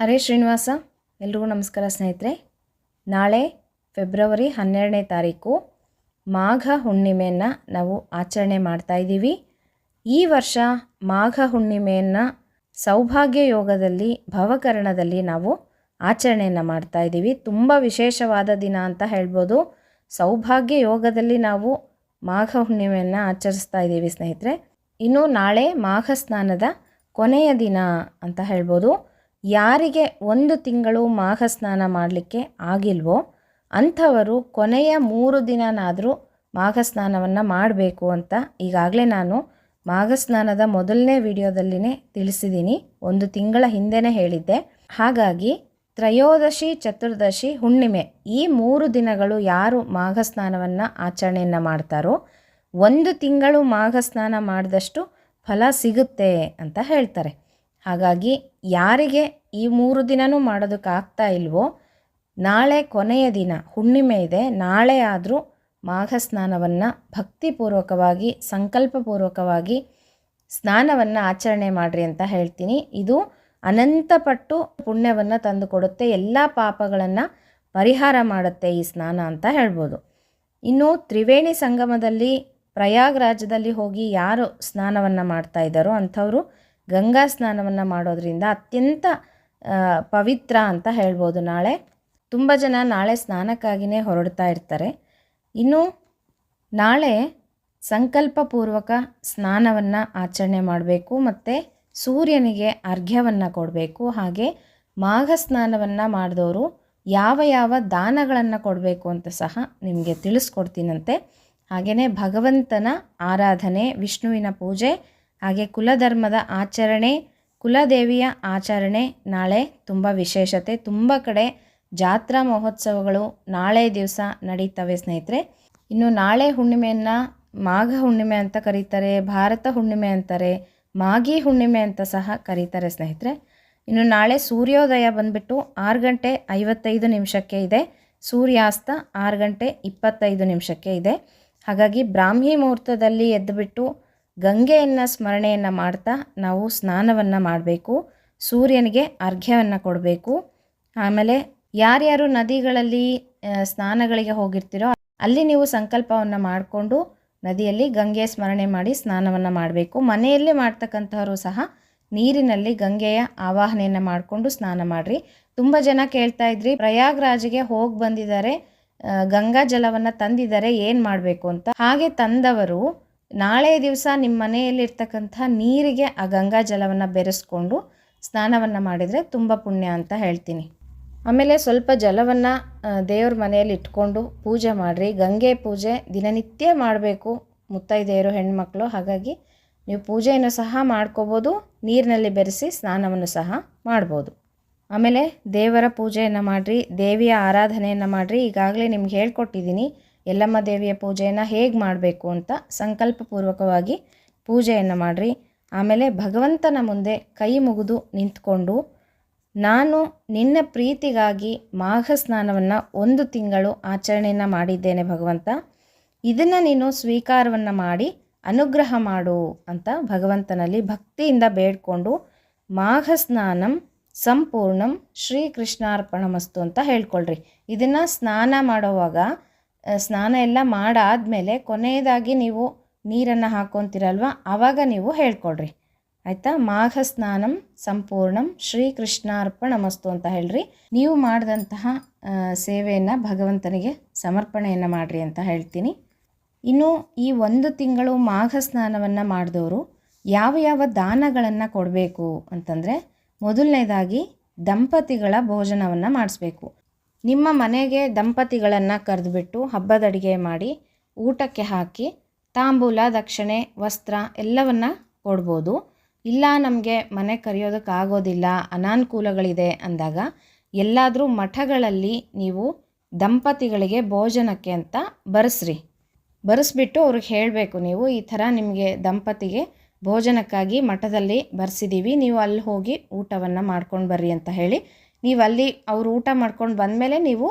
ಹರೇ ಶ್ರೀನಿವಾಸ, ಎಲ್ರಿಗೂ ನಮಸ್ಕಾರ ಸ್ನೇಹಿತರೆ. ನಾಳೆ ಫೆಬ್ರವರಿ ಹನ್ನೆರಡನೇ ತಾರೀಕು ಮಾಘ ಹುಣ್ಣಿಮೆಯನ್ನು ನಾವು ಆಚರಣೆ ಮಾಡ್ತಾ ಇದ್ದೀವಿ. ಈ ವರ್ಷ ಮಾಘ ಹುಣ್ಣಿಮೆಯನ್ನು ಸೌಭಾಗ್ಯ ಯೋಗದಲ್ಲಿ, ಭವಕರಣದಲ್ಲಿ ನಾವು ಆಚರಣೆಯನ್ನು ಮಾಡ್ತಾ ಇದ್ದೀವಿ. ತುಂಬ ವಿಶೇಷವಾದ ದಿನ ಅಂತ ಹೇಳ್ಬೋದು. ಸೌಭಾಗ್ಯ ಯೋಗದಲ್ಲಿ ನಾವು ಮಾಘ ಹುಣ್ಣಿಮೆಯನ್ನು ಆಚರಿಸ್ತಾ ಇದ್ದೀವಿ ಸ್ನೇಹಿತರೆ. ಇನ್ನು ನಾಳೆ ಮಾಘ ಸ್ನಾನದ ಕೊನೆಯ ದಿನ ಅಂತ ಹೇಳ್ಬೋದು. ಯಾರಿಗೆ ಒಂದು ತಿಂಗಳು ಮಾಘ ಸ್ನಾನ ಮಾಡಲಿಕ್ಕೆ ಆಗಿಲ್ವೋ ಅಂಥವರು ಕೊನೆಯ ಮೂರು ದಿನನಾದರೂ ಮಾಘ ಸ್ನಾನವನ್ನು ಮಾಡಬೇಕು ಅಂತ ಈಗಾಗಲೇ ನಾನು ಮಾಘ ಸ್ನಾನದ ಮೊದಲನೇ ವಿಡಿಯೋದಲ್ಲಿನೇ ತಿಳಿಸಿದ್ದೀನಿ. ಒಂದು ತಿಂಗಳ ಹಿಂದೆನೇ ಹೇಳಿದ್ದೆ. ಹಾಗಾಗಿ ತ್ರಯೋದಶಿ, ಚತುರ್ದಶಿ, ಹುಣ್ಣಿಮೆ ಈ ಮೂರು ದಿನಗಳು ಯಾರು ಮಾಘ ಸ್ನಾನವನ್ನು ಆಚರಣೆಯನ್ನು ಮಾಡ್ತಾರೋ ಒಂದು ತಿಂಗಳು ಮಾಘ ಸ್ನಾನ ಮಾಡಿದಷ್ಟು ಫಲ ಸಿಗುತ್ತೆ ಅಂತ ಹೇಳ್ತಾರೆ. ಹಾಗಾಗಿ ಯಾರಿಗೆ ಈ ಮೂರು ದಿನವೂ ಮಾಡೋದಕ್ಕಾಗ್ತಾ ಇಲ್ವೋ, ನಾಳೆ ಕೊನೆಯ ದಿನ, ಹುಣ್ಣಿಮೆ ಇದೆ, ನಾಳೆ ಆದರೂ ಮಾಘ ಸ್ನಾನವನ್ನು ಭಕ್ತಿಪೂರ್ವಕವಾಗಿ, ಸಂಕಲ್ಪಪೂರ್ವಕವಾಗಿ ಸ್ನಾನವನ್ನು ಆಚರಣೆ ಮಾಡಿರಿ ಅಂತ ಹೇಳ್ತೀನಿ. ಇದು ಅನಂತಪಟ್ಟು ಪುಣ್ಯವನ್ನು ತಂದುಕೊಡುತ್ತೆ, ಎಲ್ಲ ಪಾಪಗಳನ್ನು ಪರಿಹಾರ ಮಾಡುತ್ತೆ ಈ ಸ್ನಾನ ಅಂತ ಹೇಳ್ಬೋದು. ಇನ್ನು ತ್ರಿವೇಣಿ ಸಂಗಮದಲ್ಲಿ ಪ್ರಯಾಗ್ರಾಜದಲ್ಲಿ ಹೋಗಿ ಯಾರು ಸ್ನಾನವನ್ನು ಮಾಡ್ತಾ ಇದ್ದಾರೋ ಅಂಥವರು ಗಂಗಾ ಸ್ನಾನವನ್ನು ಮಾಡೋದ್ರಿಂದ ಅತ್ಯಂತ ಪವಿತ್ರ ಅಂತ ಹೇಳ್ಬೋದು ನಾಳೆ. ತುಂಬ ಜನ ನಾಳೆ ಸ್ನಾನಕ್ಕಾಗಿಯೇ ಹೊರಡ್ತಾ ಇರ್ತಾರೆ. ಇನ್ನು ನಾಳೆ ಸಂಕಲ್ಪಪೂರ್ವಕ ಸ್ನಾನವನ್ನು ಆಚರಣೆ ಮಾಡಬೇಕು ಮತ್ತು ಸೂರ್ಯನಿಗೆ ಅರ್ಘ್ಯವನ್ನು ಕೊಡಬೇಕು. ಹಾಗೆ ಮಾಘ ಸ್ನಾನವನ್ನು ಮಾಡಿದವರು ಯಾವ ಯಾವ ದಾನಗಳನ್ನು ಕೊಡಬೇಕು ಅಂತ ಸಹ ನಿಮಗೆ ತಿಳಿಸ್ಕೊಡ್ತೀನಂತೆ. ಹಾಗೆಯೇ ಭಗವಂತನ ಆರಾಧನೆ, ವಿಷ್ಣುವಿನ ಪೂಜೆ ಹಾಗೆ ಕುಲಧರ್ಮದ ಆಚರಣೆ, ಕುಲದೇವಿಯ ಆಚರಣೆ ನಾಳೆ ತುಂಬ ವಿಶೇಷತೆ. ತುಂಬ ಕಡೆ ಜಾತ್ರಾ ಮಹೋತ್ಸವಗಳು ನಾಳೆ ದಿವಸ ನಡೀತವೆ ಸ್ನೇಹಿತರೆ. ಇನ್ನು ನಾಳೆ ಹುಣ್ಣಿಮೆಯನ್ನು ಮಾಘ ಹುಣ್ಣಿಮೆ ಅಂತ ಕರೀತಾರೆ, ಭಾರತ ಹುಣ್ಣಿಮೆ ಅಂತಾರೆ ಮಾಗಿ ಹುಣ್ಣಿಮೆ ಅಂತ ಸಹ ಕರೀತಾರೆ ಸ್ನೇಹಿತರೆ. ಇನ್ನು ನಾಳೆ ಸೂರ್ಯೋದಯ ಬಂದುಬಿಟ್ಟು ಆರು ಗಂಟೆ ಐವತ್ತೈದು ನಿಮಿಷಕ್ಕೆ ಇದೆ. ಸೂರ್ಯಾಸ್ತ ಆರು ಗಂಟೆ ಇಪ್ಪತ್ತೈದು ನಿಮಿಷಕ್ಕೆ ಇದೆ. ಹಾಗಾಗಿ ಬ್ರಾಹ್ಮಿ ಮುಹೂರ್ತದಲ್ಲಿ ಎದ್ದುಬಿಟ್ಟು ಗಂಗೆಯನ್ನು ಸ್ಮರಣೆಯನ್ನು ಮಾಡ್ತಾ ನಾವು ಸ್ನಾನವನ್ನು ಮಾಡಬೇಕು, ಸೂರ್ಯನಿಗೆ ಅರ್ಘ್ಯವನ್ನು ಕೊಡಬೇಕು. ಆಮೇಲೆ ಯಾರ್ಯಾರು ನದಿಗಳಲ್ಲಿ ಸ್ನಾನಗಳಿಗೆ ಹೋಗಿರ್ತೀರೋ ಅಲ್ಲಿ ನೀವು ಸಂಕಲ್ಪವನ್ನು ಮಾಡಿಕೊಂಡು ನದಿಯಲ್ಲಿ ಗಂಗೆ ಸ್ಮರಣೆ ಮಾಡಿ ಸ್ನಾನವನ್ನು ಮಾಡಬೇಕು. ಮನೆಯಲ್ಲಿ ಮಾಡ್ತಕ್ಕಂಥವರು ಸಹ ನೀರಿನಲ್ಲಿ ಗಂಗೆಯ ಆವಾಹನೆಯನ್ನು ಮಾಡಿಕೊಂಡು ಸ್ನಾನ ಮಾಡಿರಿ. ತುಂಬ ಜನ ಕೇಳ್ತಾ ಇದ್ರಿ, ಪ್ರಯಾಗ್ರಾಜ್ಗೆ ಹೋಗಿ ಬಂದಿದ್ದಾರೆ ಗಂಗಾ ಜಲವನ್ನು ತಂದಿದ್ದಾರೆ, ಏನು ಮಾಡಬೇಕು ಅಂತ. ಹಾಗೆ ತಂದವರು ನಾಳೆ ದಿವಸ ನಿಮ್ಮ ಮನೆಯಲ್ಲಿರ್ತಕ್ಕಂಥ ನೀರಿಗೆ ಆ ಗಂಗಾ ಜಲವನ್ನು ಬೆರೆಸ್ಕೊಂಡು ಸ್ನಾನವನ್ನು ಮಾಡಿದರೆ ತುಂಬ ಪುಣ್ಯ ಅಂತ ಹೇಳ್ತೀನಿ. ಆಮೇಲೆ ಸ್ವಲ್ಪ ಜಲವನ್ನು ದೇವ್ರ ಮನೆಯಲ್ಲಿ ಇಟ್ಕೊಂಡು ಪೂಜೆ ಮಾಡಿರಿ. ಗಂಗೆ ಪೂಜೆ ದಿನನಿತ್ಯ ಮಾಡಬೇಕು ಮುತ್ತೈದೆಯರು, ಹೆಣ್ಮಕ್ಳು. ಹಾಗಾಗಿ ನೀವು ಪೂಜೆಯನ್ನು ಸಹ ಮಾಡ್ಕೋಬೋದು, ನೀರಿನಲ್ಲಿ ಬೆರೆಸಿ ಸ್ನಾನವನ್ನು ಸಹ ಮಾಡ್ಬೋದು. ಆಮೇಲೆ ದೇವರ ಪೂಜೆಯನ್ನು ಮಾಡಿರಿ, ದೇವಿಯ ಆರಾಧನೆಯನ್ನು ಮಾಡಿರಿ. ಈಗಾಗಲೇ ನಿಮ್ಗೆ ಹೇಳ್ಕೊಟ್ಟಿದ್ದೀನಿ. ಯಲ್ಲಮ್ಮ ದೇವಿಯ ಪೂಜೆಯನ್ನು ಹೇಗೆ ಮಾಡಬೇಕು ಅಂತ ಸಂಕಲ್ಪಪೂರ್ವಕವಾಗಿ ಪೂಜೆಯನ್ನು ಮಾಡಿರಿ. ಆಮೇಲೆ ಭಗವಂತನ ಮುಂದೆ ಕೈ ಮುಗಿದು ನಿಂತ್ಕೊಂಡು ನಾನು ನಿನ್ನ ಪ್ರೀತಿಗಾಗಿ ಮಾಘ ಸ್ನಾನವನ್ನು ಒಂದು ತಿಂಗಳು ಆಚರಣೆಯನ್ನು ಮಾಡಿದ್ದೇನೆ ಭಗವಂತ. ಇದನ್ನು ನೀನು ಸ್ವೀಕಾರವನ್ನು ಮಾಡಿ ಅನುಗ್ರಹ ಮಾಡು ಅಂತ ಭಗವಂತನಲ್ಲಿ ಭಕ್ತಿಯಿಂದ ಬೇಡ್ಕೊಂಡು ಮಾಘ ಸ್ನಾನಂ ಸಂಪೂರ್ಣಂ ಶ್ರೀಕೃಷ್ಣಾರ್ಪಣಮಸ್ತು ಅಂತ ಹೇಳ್ಕೊಳ್ರಿ. ಇದನ್ನು ಸ್ನಾನ ಮಾಡೋವಾಗ ಸ್ನಾನ ಎಲ್ಲ ಮಾಡಾದಮೇಲೆ ಕೊನೆಯದಾಗಿ ನೀವು ನೀರನ್ನು ಹಾಕ್ಕೊತೀರಲ್ವ ಆವಾಗ ನೀವು ಹೇಳ್ಕೊಡ್ರಿ. ಆಯಿತಾ? ಮಾಘ ಸ್ನಾನಂ ಸಂಪೂರ್ಣಂ ಶ್ರೀಕೃಷ್ಣಾರ್ಪಣಮಸ್ತು ಅಂತ ಹೇಳ್ರಿ. ನೀವು ಮಾಡಿದಂತಹ ಸೇವೆಯನ್ನು ಭಗವಂತನಿಗೆ ಸಮರ್ಪಣೆಯನ್ನು ಮಾಡಿರಿ ಅಂತ ಹೇಳ್ತೀನಿ. ಇನ್ನು ಈ ಒಂದು ತಿಂಗಳು ಮಾಘ ಸ್ನಾನವನ್ನು ಮಾಡಿದವರು ಯಾವ ಯಾವ ದಾನಗಳನ್ನು ಕೊಡಬೇಕು ಅಂತಂದರೆ, ಮೊದಲನೇದಾಗಿ ದಂಪತಿಗಳ ಭೋಜನವನ್ನು ಮಾಡಿಸ್ಬೇಕು. ನಿಮ್ಮ ಮನೆಗೆ ದಂಪತಿಗಳನ್ನು ಕರೆದುಬಿಟ್ಟು ಹಬ್ಬದ ಅಡುಗೆ ಮಾಡಿ ಊಟಕ್ಕೆ ಹಾಕಿ ತಾಂಬೂಲ, ದಕ್ಷಿಣೆ, ವಸ್ತ್ರ ಎಲ್ಲವನ್ನು ಕೊಡ್ಬೋದು. ಇಲ್ಲ ನಮಗೆ ಮನೆ ಕರೆಯೋದಕ್ಕಾಗೋದಿಲ್ಲ ಅನಾನುಕೂಲಗಳಿದೆ ಅಂದಾಗ ಎಲ್ಲಾದರೂ ಮಠಗಳಲ್ಲಿ ನೀವು ದಂಪತಿಗಳಿಗೆ ಭೋಜನಕ್ಕೆ ಅಂತ ಬರೆಸ್ರಿ. ಬರೆಸ್ಬಿಟ್ಟು ಅವ್ರಿಗೆ ಹೇಳಬೇಕು, ನೀವು ಈ ಥರ ನಿಮಗೆ ದಂಪತಿಗೆ ಭೋಜನಕ್ಕಾಗಿ ಮಠದಲ್ಲಿ ಬರೆಸಿದ್ದೀವಿ ನೀವು ಅಲ್ಲಿ ಹೋಗಿ ಊಟವನ್ನು ಮಾಡ್ಕೊಂಡು ಬರ್ರಿ ಅಂತ ಹೇಳಿ ನೀವು ಅಲ್ಲಿ ಅವರು ಊಟ ಮಾಡ್ಕೊಂಡು ಬಂದಮೇಲೆ ನೀವು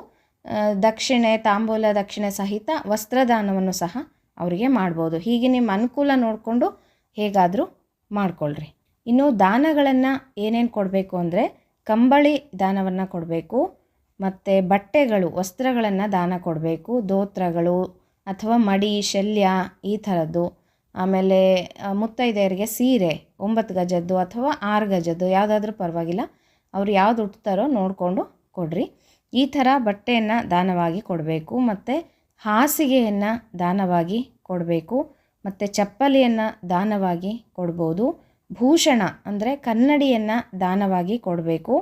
ದಕ್ಷಿಣೆ, ತಾಂಬೂಲ ದಕ್ಷಿಣೆ ಸಹಿತ ವಸ್ತ್ರದಾನವನ್ನು ಸಹ ಅವರಿಗೆ ಮಾಡ್ಬೋದು. ಹೀಗೆ ನಿಮ್ಮ ಅನುಕೂಲ ನೋಡಿಕೊಂಡು ಹೇಗಾದರೂ ಮಾಡ್ಕೊಳ್ರಿ. ಇನ್ನು ದಾನಗಳನ್ನು ಏನೇನು ಕೊಡಬೇಕು ಅಂದರೆ, ಕಂಬಳಿ ದಾನವನ್ನು ಕೊಡಬೇಕು, ಮತ್ತು ಬಟ್ಟೆಗಳು, ವಸ್ತ್ರಗಳನ್ನು ದಾನ ಕೊಡಬೇಕು, ದೋತ್ರಗಳು ಅಥವಾ ಮಡಿ, ಶಲ್ಯ ಈ ಥರದ್ದು. ಆಮೇಲೆ ಮುತ್ತೈದೆಯರಿಗೆ ಸೀರೆ, ಒಂಬತ್ತು ಗಜದ್ದು ಅಥವಾ ಆರು ಗಜದ್ದು, ಯಾವುದಾದ್ರೂ ಪರವಾಗಿಲ್ಲ. ಅವ್ರು ಯಾವ್ದು ಉಡ್ತಾರೋ ನೋಡಿಕೊಂಡು ಕೊಡ್ರಿ. ಈ ಥರ ಬಟ್ಟೆಯನ್ನು ದಾನವಾಗಿ ಕೊಡಬೇಕು, ಮತ್ತು ಹಾಸಿಗೆಯನ್ನು ದಾನವಾಗಿ ಕೊಡಬೇಕು, ಮತ್ತು ಚಪ್ಪಲಿಯನ್ನು ದಾನವಾಗಿ ಕೊಡ್ಬೋದು, ಭೂಷಣ ಅಂದರೆ ಕನ್ನಡಿಯನ್ನು ದಾನವಾಗಿ ಕೊಡಬೇಕು,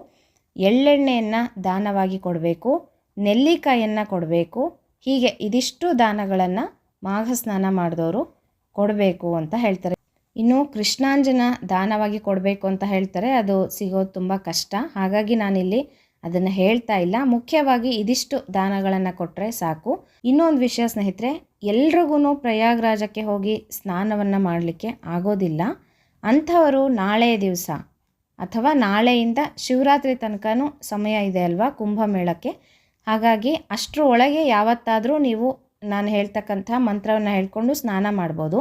ಎಳ್ಳೆಣ್ಣೆಯನ್ನು ದಾನವಾಗಿ ಕೊಡಬೇಕು ನೆಲ್ಲಿಕಾಯಿಯನ್ನು ಕೊಡಬೇಕು, ಹೀಗೆ ಇದಿಷ್ಟು ದಾನಗಳನ್ನು ಮಾಘ ಸ್ನಾನ ಮಾಡಿದವರು ಕೊಡಬೇಕು ಅಂತ ಹೇಳ್ತಾರೆ. ಇನ್ನು ಕೃಷ್ಣಾಂಜನ ದಾನವಾಗಿ ಕೊಡಬೇಕು ಅಂತ ಹೇಳ್ತಾರೆ. ಅದು ಸಿಗೋದು ತುಂಬ ಕಷ್ಟ. ಹಾಗಾಗಿ ನಾನಿಲ್ಲಿ ಅದನ್ನು ಹೇಳ್ತಾ ಇಲ್ಲ. ಮುಖ್ಯವಾಗಿ ಇದಿಷ್ಟು ದಾನಗಳನ್ನು ಕೊಟ್ಟರೆ ಸಾಕು. ಇನ್ನೊಂದು ವಿಷಯ ಸ್ನೇಹಿತರೆ ಎಲ್ರಿಗೂ ಪ್ರಯಾಗ್ರಾಜಕ್ಕೆ ಹೋಗಿ ಸ್ನಾನವನ್ನು ಮಾಡಲಿಕ್ಕೆ ಆಗೋದಿಲ್ಲ. ಅಂಥವರು ನಾಳೆ ದಿವಸ ಅಥವಾ ನಾಳೆಯಿಂದ ಶಿವರಾತ್ರಿ ತನಕನೂ ಸಮಯ ಇದೆ ಅಲ್ವಾ ಕುಂಭಮೇಳಕ್ಕೆ? ಹಾಗಾಗಿ ಅಷ್ಟರ ಒಳಗೆ ಯಾವತ್ತಾದರೂ ನೀವು ನಾನು ಹೇಳ್ತಕ್ಕಂಥ ಮಂತ್ರವನ್ನು ಹೇಳ್ಕೊಂಡು ಸ್ನಾನ ಮಾಡ್ಬೋದು.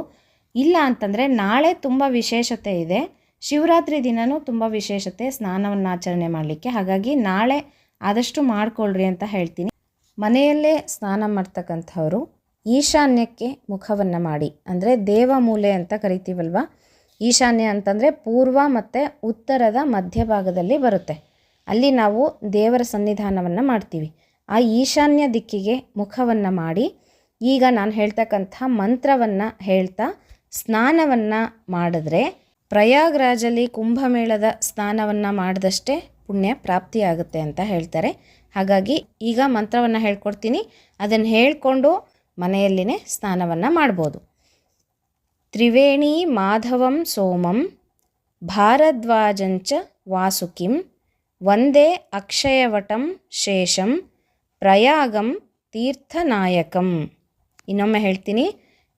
ಇಲ್ಲ ಅಂತಂದರೆ ನಾಳೆ ತುಂಬ ವಿಶೇಷತೆ ಇದೆ. ಶಿವರಾತ್ರಿ ದಿನವೂ ತುಂಬ ವಿಶೇಷತೆ ಸ್ನಾನವನ್ನು ಆಚರಣೆ ಮಾಡಲಿಕ್ಕೆ. ಹಾಗಾಗಿ ನಾಳೆ ಆದಷ್ಟು ಮಾಡ್ಕೊಳ್ರಿ ಅಂತ ಹೇಳ್ತೀನಿ. ಮನೆಯಲ್ಲೇ ಸ್ನಾನ ಮಾಡ್ತಕ್ಕಂಥವರು ಈಶಾನ್ಯಕ್ಕೆ ಮುಖವನ್ನು ಮಾಡಿ. ಅಂದರೆ ದೇವಮೂಲೆ ಅಂತ ಕರಿತೀವಲ್ವ? ಈಶಾನ್ಯ ಅಂತಂದರೆ ಪೂರ್ವ ಮತ್ತು ಉತ್ತರದ ಮಧ್ಯಭಾಗದಲ್ಲಿ ಬರುತ್ತೆ. ಅಲ್ಲಿ ನಾವು ದೇವರ ಸನ್ನಿಧಾನವನ್ನು ಮಾಡ್ತೀವಿ. ಆ ಈಶಾನ್ಯ ದಿಕ್ಕಿಗೆ ಮುಖವನ್ನು ಮಾಡಿ ಈಗ ನಾನು ಹೇಳ್ತಕ್ಕಂಥ ಮಂತ್ರವನ್ನು ಹೇಳ್ತಾ ಸ್ನಾನವನ್ನು ಮಾಡಿದ್ರೆ ಪ್ರಯಾಗ್ರಾಜಲ್ಲಿ ಕುಂಭಮೇಳದ ಸ್ನಾನವನ್ನು ಮಾಡಿದಷ್ಟೇ ಪುಣ್ಯ ಪ್ರಾಪ್ತಿಯಾಗುತ್ತೆ ಅಂತ ಹೇಳ್ತಾರೆ. ಹಾಗಾಗಿ ಈಗ ಮಂತ್ರವನ್ನು ಹೇಳ್ಕೊಡ್ತೀನಿ. ಅದನ್ನು ಹೇಳಿಕೊಂಡು ಮನೆಯಲ್ಲಿನೇ ಸ್ನಾನವನ್ನು ಮಾಡ್ಬೋದು. ತ್ರಿವೇಣಿ ಮಾಧವಂ ಸೋಮಂ ಭಾರದ್ವಾಜಂಚ ವಾಸುಕಿಂ ವಂದೇ ಅಕ್ಷಯವಟಂ ಶೇಷಂ ಪ್ರಯಾಗಂ ತೀರ್ಥನಾಯಕಂ. ಇನ್ನೊಮ್ಮೆ ಹೇಳ್ತೀನಿ.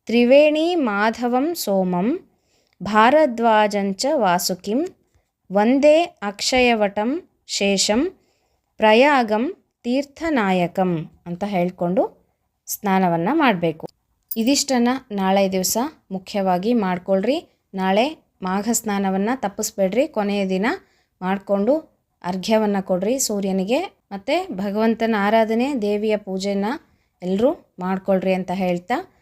ತ್ರಿವೇಣಿ ಮಾಧವಂ ಸೋಮಂ ಭಾರದ್ವಾಜಂಚ ವಾಸುಕಿಂ, ವಂದೇ ಅಕ್ಷಯವಟಂ ಶೇಷಂ, ಪ್ರಯಾಗಂ ತೀರ್ಥನಾಯಕಂ ಅಂತ ಹೇಳಿಕೊಂಡು ಸ್ನಾನವನ್ನು ಮಾಡಬೇಕು. ಇದಿಷ್ಟನ್ನು ನಾಳೆ ದಿವಸ ಮುಖ್ಯವಾಗಿ ಮಾಡ್ಕೊಳ್ರಿ. ನಾಳೆ ಮಾಘ ಸ್ನಾನವನ್ನು ತಪ್ಪಿಸ್ಬೇಡ್ರಿ. ಕೊನೆಯ ದಿನ ಮಾಡಿಕೊಂಡು ಅರ್ಘ್ಯವನ್ನು ಕೊಡ್ರಿ ಸೂರ್ಯನಿಗೆ. ಮತ್ತು ಭಗವಂತನ ಆರಾಧನೆ, ದೇವಿಯ ಪೂಜೆನ ಎಲ್ಲರೂ ಮಾಡ್ಕೊಳ್ರಿ ಅಂತ ಹೇಳ್ತಾ